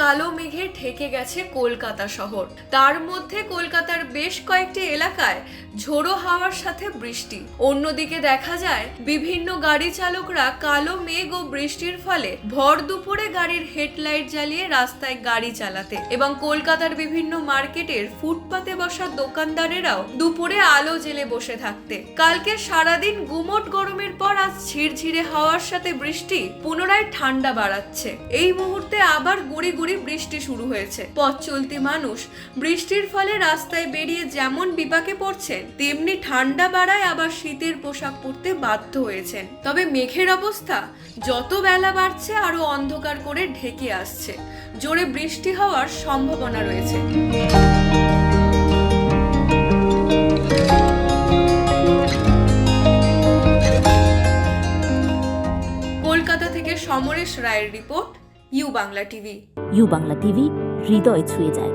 কালো মেঘে ঢেকে গেছে কলকাতা শহর। তার মধ্যে কলকাতার বেশ কয়েকটি এলাকায় ঝোড়ো হাওয়ার সাথে বৃষ্টি। অন্যদিকে দেখা যায়, বিভিন্ন গাড়ি চালকরা কালো মেঘ ও বৃষ্টির ফলে ভর দুপুরে গাড়ির হেডলাইট জ্বালিয়ে রাস্তায় গাড়ি চালাতে এবং কলকাতার বিভিন্ন মার্কেটের ফুটপাতে বসা দোকানদারেরাও দুপুরে আলো জেলে বসে থাকতে। কালকে সারাদিন গুমট গরমের ঝিরঝিরে হাওয়ার সাথে বৃষ্টি পুনরায় ঠান্ডা বাড়াচ্ছে। এই মুহূর্তে আবার গুড়ি গুড়ি বৃষ্টি শুরু হয়েছে। পথ চলতি মানুষ বৃষ্টির ফলে রাস্তায় বেরিয়ে যেমন বিপাকে পড়ছেন তেমনি ঠান্ডা বাড়ায় আবার শীতের পোশাক পরতে বাধ্য হয়েছেন। তবে মেঘের অবস্থা যত বেলা বাড়ছে আরও অন্ধকার করে ঢেকে আসছে। জোরে বৃষ্টি হওয়ার সম্ভাবনা রয়েছে। সমরেশ রায়ের report U Bangla TV. U Bangla TV হৃদয় ছুঁয়ে যায়।